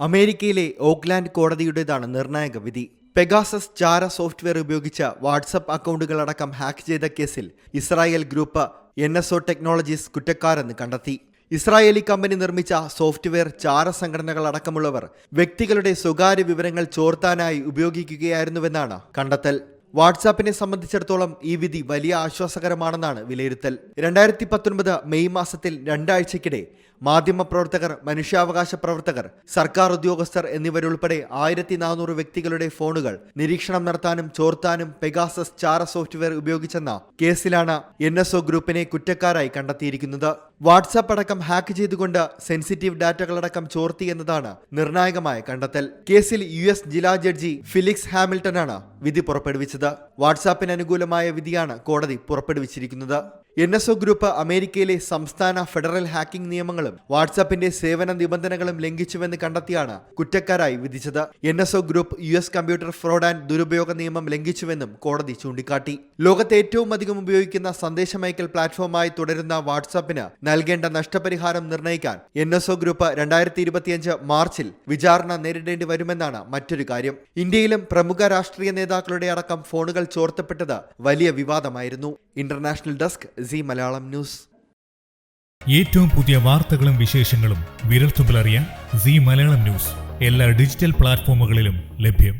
അമേരിക്കയിലെ ഓക്ലാൻഡ് കോടതിയുടേതാണ് നിർണായക വിധി. പെഗാസസ് ചാര സോഫ്റ്റ്വെയർ ഉപയോഗിച്ച വാട്സപ്പ് അക്കൗണ്ടുകളടക്കം ഹാക്ക് ചെയ്ത കേസിൽ Israel group N S O technologies കുറ്റക്കാരെന്ന് കണ്ടെത്തി. ഇസ്രായേലി കമ്പനി നിർമ്മിച്ച സോഫ്റ്റ്വെയർ ചാര സംഘടനകളടക്കമുള്ളവർ വ്യക്തികളുടെ സ്വകാര്യ വിവരങ്ങൾ ചോർത്താനായി ഉപയോഗിക്കുകയായിരുന്നുവെന്നാണ് കണ്ടെത്തൽ. വാട്സാപ്പിനെ സംബന്ധിച്ചിടത്തോളം ഈ വിധി വലിയ ആശ്വാസകരമാണെന്നാണ് വിലയിരുത്തൽ. രണ്ടായിരത്തി പത്തൊൻപത് മെയ് മാസത്തിൽ രണ്ടാഴ്ചയ്ക്കിടെ മാധ്യമപ്രവർത്തകർ മനുഷ്യാവകാശ പ്രവർത്തകർ സർക്കാർ ഉദ്യോഗസ്ഥർ എന്നിവരുൾപ്പെടെ ആയിരത്തി നാനൂറ് വ്യക്തികളുടെ ഫോണുകൾ നിരീക്ഷണം നടത്താനും ചോർത്താനും പെഗാസസ് ചാര സോഫ്റ്റ്വെയർ ഉപയോഗിച്ചെന്ന കേസിലാണ് എൻ ഗ്രൂപ്പിനെ കുറ്റക്കാരായി കണ്ടെത്തിയിരിക്കുന്നത്. വാട്സാപ്പ് അടക്കം ഹാക്ക് ചെയ്തുകൊണ്ട് സെൻസിറ്റീവ് ഡാറ്റകളടക്കം ചോർത്തി എന്നതാണ് നിർണായകമായ കണ്ടെത്തൽ. കേസിൽ യു എസ് ജില്ലാ ജഡ്ജി ഫിലിക്സ് ഹാമിൽട്ടനാണ് വിധി പുറപ്പെടുവിച്ചത്. വാട്സാപ്പിന് അനുകൂലമായ വിധിയാണ് കോടതി പുറപ്പെടുവിച്ചിരിക്കുന്നത്. എൻ എസ് ഒ ഗ്രൂപ്പ് അമേരിക്കയിലെ സംസ്ഥാന ഫെഡറൽ ഹാക്കിംഗ് നിയമങ്ങളും വാട്സാപ്പിന്റെ സേവന നിബന്ധനകളും ലംഘിച്ചുവെന്ന് കണ്ടെത്തിയാണ് കുറ്റക്കാരായി വിധിച്ചത്. N S O group U S computer fraud and ദുരുപയോഗ നിയമം ലംഘിച്ചുവെന്നും കോടതി ചൂണ്ടിക്കാട്ടി. ലോകത്തെ ഏറ്റവും അധികം ഉപയോഗിക്കുന്ന സന്ദേശമയക്കൽ പ്ലാറ്റ്ഫോമായി തുടരുന്ന വാട്സാപ്പിന് നൽകേണ്ട നഷ്ടപരിഹാരം നിർണയിക്കാൻ എൻ എസ് ഒ ഗ്രൂപ്പ് രണ്ടായിരത്തി ഇരുപത്തിയഞ്ച് മാർച്ചിൽ വിചാരണ നേരിടേണ്ടി വരുമെന്നാണ് മറ്റൊരു കാര്യം. ഇന്ത്യയിലും പ്രമുഖ രാഷ്ട്രീയ നേതാക്കളുടെ അടക്കം ഫോണുകൾ ചോർത്തപ്പെട്ടത് വലിയ വിവാദമായിരുന്നു. International desk C Malayalam news. ഏറ്റവും പുതിയ വാർത്തകളും വിശേഷങ്ങളും വിരൽത്തുമ്പിൽ അറിയാൻ സി മലയാളം ന്യൂസ്. എല്ലാ ഡിജിറ്റൽ പ്ലാറ്റ്ഫോമുകളിലും ലഭ്യം.